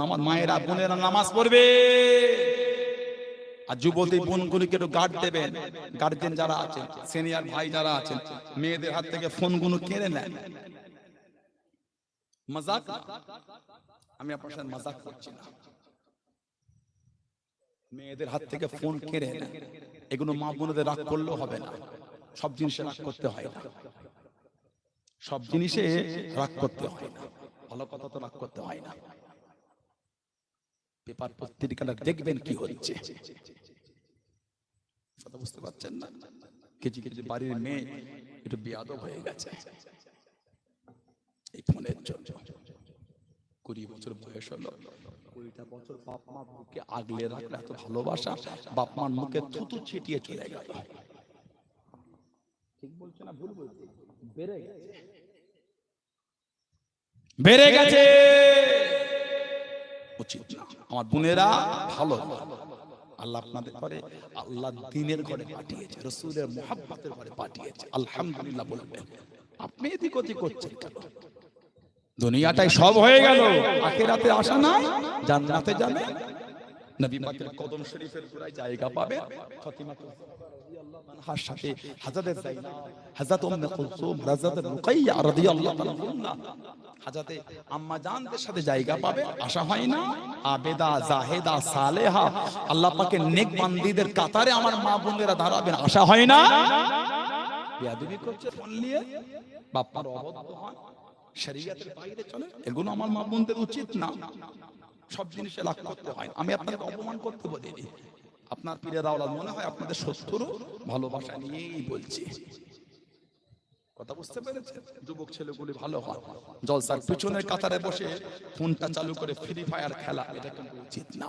নামাজ, মায়েরা, বোনেরা নামাজ পড়বে। আর যুবতী বোনগুলিকে একটু গার্ড দেবেন। গার্জেন যারা আছেন সিনিয়র ভাই যারা আছেন, মেয়েদের হাত থেকে ফোনগুলো কেড়ে নেন। মজাক? আমি আপনার সাথে মজাক করছি না। মেয়েদের হাত থেকে ফোন কেড়ে নেন। এগুলো মা বোনদের রাগ করলেও হবে না। সব জিনিসে রাগ করতে হয় না। সব জিনিসে রাগ করতে হয় না। ভালো কথা তো রাগ করতে হয় না। পেপার পত্রিকাটা দেখবেন কি হচ্ছে। কথা বুঝতে পারছেন না? কিছু কিছু বাড়ির মেয়ে একটু বেয়াদব হয়ে গেছে। এই ফোনের জন্য। কুড়ি বছর বয়স হলো। কুড়িটা বছর বাপ মা বুকে আগলে রাখলে এত ভালোবাসা, বাপ মার মুখে থুতু ছিটিয়ে চলে গেল। ঠিক বলছে না? ভুল বলছে? বেড়ে গেছে। বেড়ে গেছে। উচিত আমার বোনেরা ভালো। আল্লাহ আপনাদের ঘরে, আল্লাহ দিনের ঘরে পাঠিয়েছে, রসুলের মোহাব্বতের ঘরে পাঠিয়েছে। আলহামদুলিল্লাহ বলবেন আপনি এদিক ওদিক করছেন কেন? দুনিয়াটাই সব হয়ে গেল। আখেরাতে আসা নাই, জান্নাতে যাবে। নবী পাকের কদম শরীফের পুরাই জায়গা পাবে ফাতিমা আনহার সাথে হযরত যায়নাব হযরত উম্মে কুলসুম হযরত রুকাইয়া রাদিয়াল্লাহু তাআলা হাজাতে আম্মা জানদের সাথে জায়গা পাবে আশা হয় না? আবেদা জাহেদা সালেহা। আল্লাহ পাকের নেক বান্দীদের কাতারে আমার মা বোনেরা দাঁড়াবেন আশা হয় না? বিয়াদবি করছে ফোন নিয়ে। বাপ্পার অবদ্ধ হন। শরীয়তের বাইরে চলে। এগুলো আমার মা বোনদের উচিত না। সব জিনিসে লাভ করতে হয় আমি আপনাকে অপমান করতে বলিনি। আপনার পীরের আওলাদ মনে হয় আপনাদের শত্রু ভালোবাসা নিয়েই বলছি। কথা বুঝতে পেরেছেন? যুবক ছেলেগুলি ভালো হয়। জলসার পিছনের কাতারে বসে ফোনটা চালু করে ফ্রি ফায়ার খেলা এটা কিন্তু উচিত না।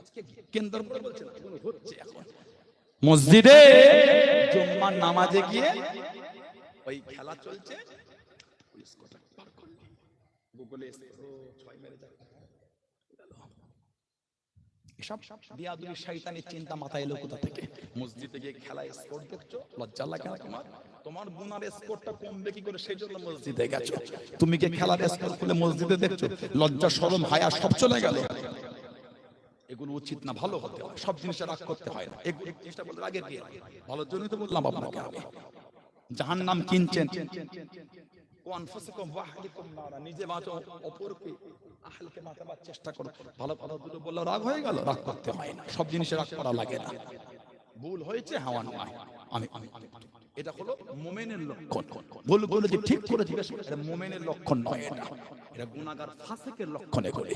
আজকে কেন্দ্র বলছি না, হচ্ছে এখন। মসজিদে জুম্মার নামাজে গিয়ে ওই খেলা চলছে। গুগলে ছয় মেরে যাবে। এসব শয়তানের চিন্তা মাথায় এলো কোথা থেকে? মসজিদে গিয়ে খেলা দেখছ? লজ্জা লাগে না তোমার? তোমার গুনার কমবে কি করে? সেই জন্য মসজিদে গেছো। তুমি কি খেলার স্পোর্ট খুলে মসজিদে দেখছ, লজ্জা, শরম, হায়া সব চলে গেল। এগুলো উচিত না, ভালো হতে হয় সব জিনিসে রাগ করতে হয় না। এই জিনিসটা দিয়ে। ভালোর জন্যই তো বললাম আপনাকে আমি। জাহান নাম কিনছেন। মোমেনের লক্ষণ। ঠিক করে মোমেনের লক্ষণ নয় এটা। এটা এগুলি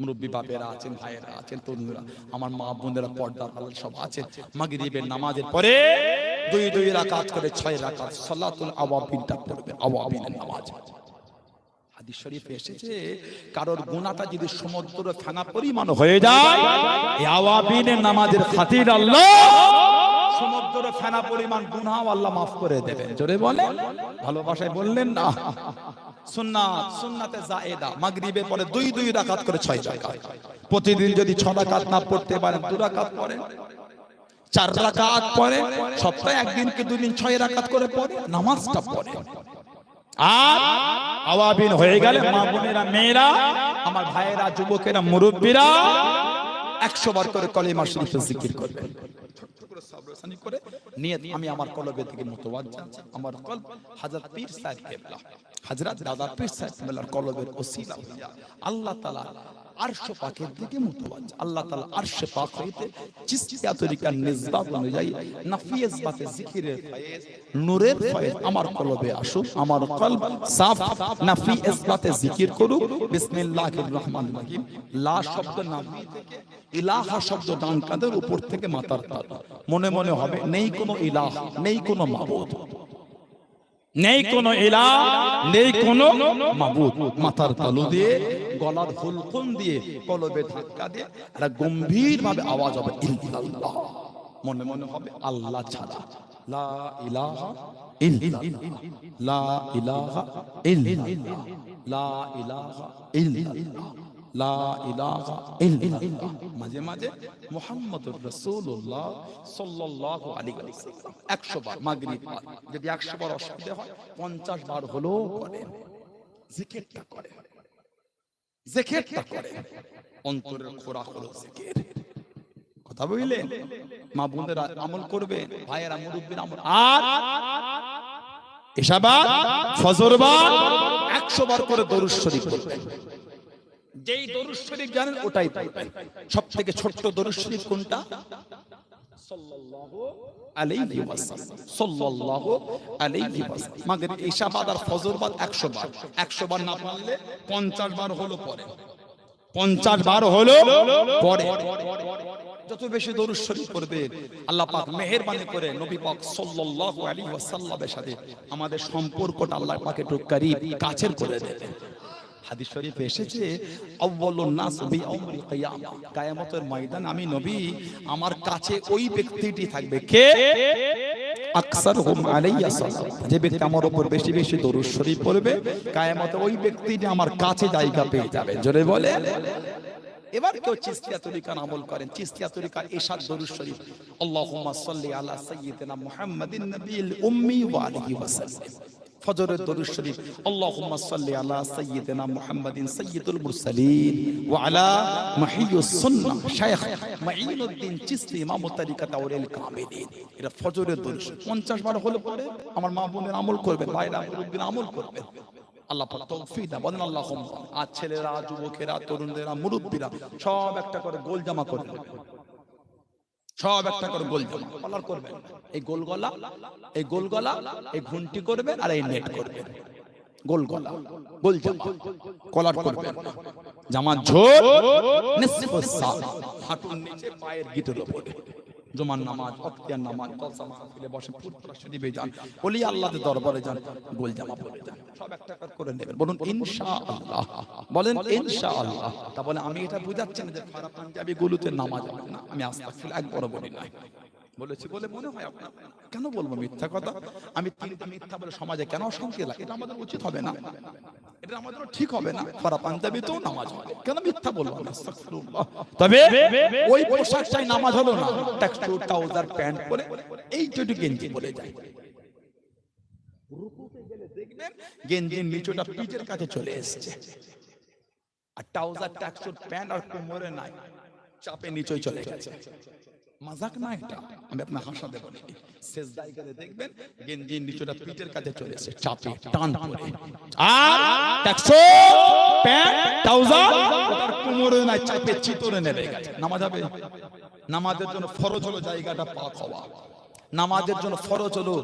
মুরব্বী বাপেরা আছেন, ভাইয়েরা আছেন, তরুণরা। আমার মা বোনেরা আলাল সব আছেন। মাগরিবের নামাজের পরে দুই দুই রাকাত করে ছয় রাকাত সালাতুল আওয়াবিনটা পড়বেন আওয়াবিনের নামাজ। হাদিস শরীফে এসেছে, কারোর গুনাহটা যদি সমুদ্র ফেনা পরিমাণ হয়ে যায়, এই আওয়াবিনের নামাজের খাতির আল্লাহ। সমুদ্র ফেনা পরিমাণ গুনাহ আল্লাহ মাফ করে দেবেন। জোরে বলেন, ভালোবাসায় বললেন না। সুন্নাত, সুন্নাতে জায়েদা মাগরিবের পরে দুই দুই রাকাত করে ছয় রাকাত। প্রতিদিন যদি ছ রাকাত না পড়তে পারেন, দু রাকাত পড়েন। চার রাকাত পড়ে, সপ্তাহে একদিনকে দুই দিন ছয় রাকাত করে পড়ে? নামাজটা পড়ে। আর আওয়াবিন হয়ে গেলে মা বোনেরা, মেয়েরা, আমার ভাইয়েরা, যুবকেরা, মুরব্বীরা, একশো বার করে কলিমা শরীফে জিকির করবেন ছোট্ট করে নিয়ে আমি আমার কলবে থেকে মুতওয়াজ্জা আছে। আমার কলব হযরত পীর সাহেব কেবলা হযরত দাদা পীর সাহেব কেবলার কলবের ওসিলা। আল্লাহ তাআলা আরশ পাকের দিকে মুতওয়াজ্জা আল্লাহ তাআলা আরশ পাক হইতে চিস্তিয়া তরিকার নিসবাত অনুযায়ী নাফি ইসবাতে জিকিরের ফয়েজ নূরের ফয়েজ আমার কলবে আসুক আমার কলব সাফ। নাফি ইসবাতে জিকির করুক বিসমিল্লাহির রহমানির রহিম। লা শব্দ নাফি থেকে ইলাহা শব্দ ডান কাঁধের উপর থেকে মাথার তাল। মনে মনে হবে নেই কোনো ইলাহ নেই কোনো মাবুদ। নেই কোনো ইলা নেই কোনো মাবুদ। মাথার তালু দিয়ে গলার হুলকুন দিয়ে কলবে ধাক্কা দিয়ে একটা গম্ভীর ভাবে আওয়াজ হবে, ইল্লাল্লাহ। মনে মনে হবে, আল্লাহ ছাড়া। লা ইলাহা লা ইলাহা লা ইলাহা লা ইলাহা ইল্লাল্লাহ। মাঝে মাঝে মুহাম্মদুর রাসূলুল্লাহ সাল্লাল্লাহু আলাইহি ওয়াসাল্লাম 100 বার মাগরিব যদি 100 বার অসুবিধা হয় 50 বার হলো করেন জিকিরটা করে। জিকিরটা করে। অন্তরের খোরাক হলো জিকির। কথা বুঝলেন মা বোনেরা আমল করবে ভাইয়েরা মুরব্বীর আমল। আর এসাবাদ ফজরবাদ একশো বার করে দরুদ শরীফ পড়বেন যেই দরুদ শরীফ জানেন ওটাই পড়বেন সব থেকে ছোট্ট দরুদ শরীফ কোনটা? আলাইহি ওয়াসাল্লাম। সাল্লাল্লাহু আলাইহি ওয়াসাল্লাম। মাগরিব ঈশা বাদ আর ফজর বাদ 100 বার। 100 বার না পারলে 50 বার হলো পরে। 50 বার হলো পরে। যত বেশি দরুদ শরীফ পড়বে আল্লাহ পাক মেহেরবানি করে নবী পাক সাল্লাল্লাহু আলাইহি ওয়াসাল্লামের সাথে আমাদের সম্পর্কটা আল্লাহ পাক একটু করিব কাছের করে দেবে হাদিস শরীফে এসেছে, আউয়ালুন ময়দান আমি নবী, আমার কাছে ওই ব্যক্তিটি থাকবে। কে? যে ব্যক্তি আমার উপর বেশি বেশি দরুদ শরীফ পড়বে, কিয়ামতে ওই ব্যক্তিটি আমার কাছে জায়গা পেয়ে যাবে। জোরে বলে। এবার কেউ চিস্তিয়া তরিকার আমল করেন। চিস্তিয়া তরিকার এশাদ দরুদ শরীফ। আল্লাহুম্মা সাল্লি আলা সাইয়্যিদিনা মুহাম্মাদিন নবিয়িল উম্মি ওয়া আলিহি ফজরের দরুদ শরীফ, আল্লাহুম্মা সাল্লি আলা সাইয়্যিদিনা মুহাম্মাদিন সাইয়্যিদুল মুরসালিন ওয়া আলা মাহিয়ুস সুন্নাহ। শাইখ মাঈনুদ্দিন চিশতি ইমাম তরিকাত আউলিল কামিলিন। এটা ফজরের দরুদ 50 বার হলে পরে আমার মা বোনের আমল করবেন ভাইরা মুরব্বিরা আমল করবেন। আল্লাহ পাক তৌফিক দান, বলেন আল্লাহুম্মা, আজ ছেলেরা, যুবকেরা তরুণেরা মুরব্বিরা সব একটা করে গোল জামা করে নেবে। সব একটা করে গোল কলার করবেন। এই গোল গলা, এই গোল গলা, এই ঘুমটি করবেন আর এই নেট করবেন। গোল গলা, গোল জামা। কলার করবেন। জামা ঝোল নিশ্চিত হাঁটুর নিচে পায়ের গিটের জুমার নামাজ, অক্তিয়ার নামাজ মাহফিলে বসে শরীফে যান, বলি আল্লাহর দরবারে যান, গোল জামা পরে যান, সব একটা করে নেবেন। বলুন, ইনশাআল্লাহ। বলেন তা বলে, আমি এটা বুঝাচ্ছি না যে ফারা পাঞ্জাবি গুলোতে নামাজ হবে না। আমি আস্তাগফিরুল্লাহ, একবারও বলি নাই। বলেছি বলে মনে হয় আপনার। কেন বলব মিথ্যা কথা? আমি তিনটা মিথ্যা বলে সমাজে কেন অশান্তি লাগে এটা আমাদের উচিত হবে না। এটা আমাদের ঠিক হবে না। ফারা পাঞ্জাবি তো নামাজ হবে। কেন মিথ্যা বলব তবে ওই পোশাক চাই নামাজ হলো না। ট্যাক্সু ট্রাউজার প্যান্ট পরে এইটুকু গেঞ্জি পরে যায় দেখবেন গেঞ্জির নিচুটা পিঠের কাছে চলে এসেছে। আর ট্রাউজার ট্যাক্সুর প্যান্ট আর কোমরে নাই। চাপে নিচই চলে গেছে। মাজাক না এটা। আমি আপনার হাসা দেবো নাকি শেষ জায়গাতে দেখবেন গেঞ্জির নিচুটা পিঠের কাছে চলে এসেছে চাপে টান করে আর ট্যাক্সু, প্যান্ট, ট্রাউজার ওটার কোমরে নাই চাপে চিতরে নেবে গেছে। নামাজ হবে? নামাজের জন্য ফরজ হলো জায়গাটা পাক হওয়া নামাজের জন্য ফরজ হলো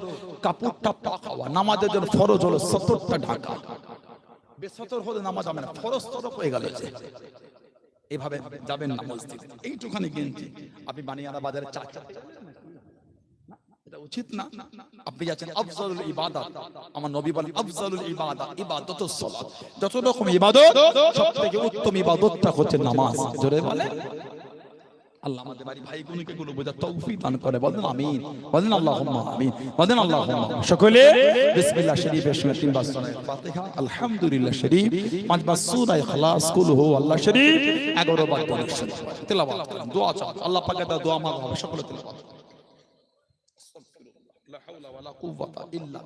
কাপড়টা পাক হওয়া নামাজের জন্য ফরজ হলো সতরটা ঢাকা। বেসতর হলে নামাজ হবে না। ফরজ তরফ হয়ে গেল। এভাবে যাবেন না মসজিদ। এইটুখানি গেঞ্জি আপনি বানিয়ানা বাজারে চা এটা উচিত না। আপনি যাচ্ছেন আফজালুল ইবাদত। আমার নবী বলেন আফজালুল ইবাদত ইবাদতুস সালাত। যত রকম ইবাদত সবথেকে উত্তম ইবাদতটা হচ্ছে নামাজ। জোরে বলেন। আল্লাহ আমাদের বাড়ি ভাই বোনকে গুলো বোঝার তৌফিক দান করে। বলেন আমিন, বলেন আল্লাহুম্মা আমিন, বলেন আল্লাহুম্মা সকলে বিসমিল্লাহ শরীফের সঙ্গে তিনবার সূরা ফাতিহা আলহামদুলিল্লাহ শরীফ পাঁচবার সূরা ইখলাস, কুল হু আল্লাহ শরীফ 11 বার দরুদ শরীফ। তেলাওয়াত করেন দোয়া চান আল্লাহ পাকের দোয়া দোয়া মাগো সকলে তেলাওয়াত লা হাওলা ওয়ালা কুওয়াতা ইল্লা